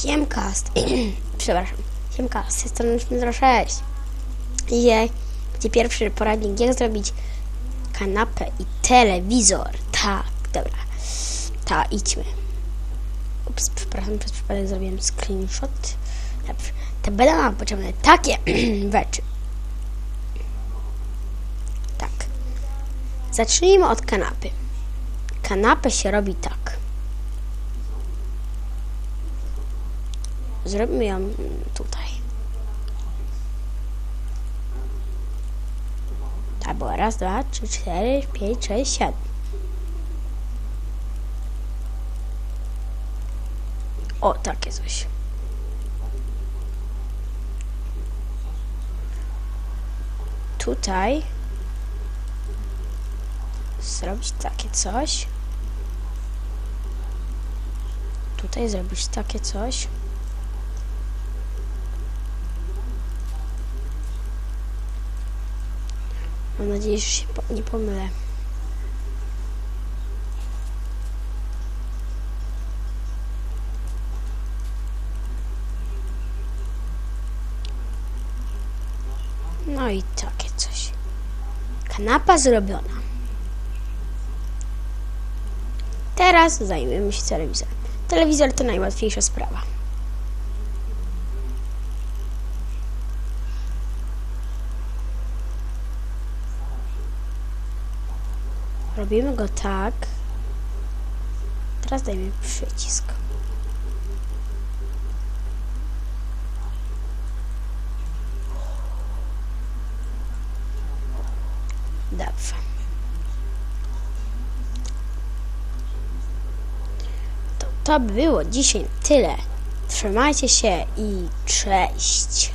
Siemcast. Przepraszam. Siemcast. Z tej strony 06. Dzisiaj będzie pierwszy poradnik, jak zrobić kanapę i telewizor. Tak, dobra. Ta, idźmy. Ups, przepraszam, przez przypadek zrobiłem screenshot. Dobrze. Te będą nam potrzebne takie rzeczy. Tak. Zacznijmy od kanapy. Kanapę się robi tak. Zrobimy ją tutaj. Tak było. Raz, dwa, trzy, cztery, pięć, sześć, siedem. O, takie coś. Tutaj zrobić takie coś. Tutaj zrobić takie coś. Mam nadzieję, że się nie pomylę. No i takie coś. Kanapa zrobiona. Teraz zajmiemy się telewizorem. Telewizor to najłatwiejsza sprawa. Robimy go tak. Teraz dajmy przycisk. Dobrze. To, to by było dzisiaj tyle. Trzymajcie się i cześć.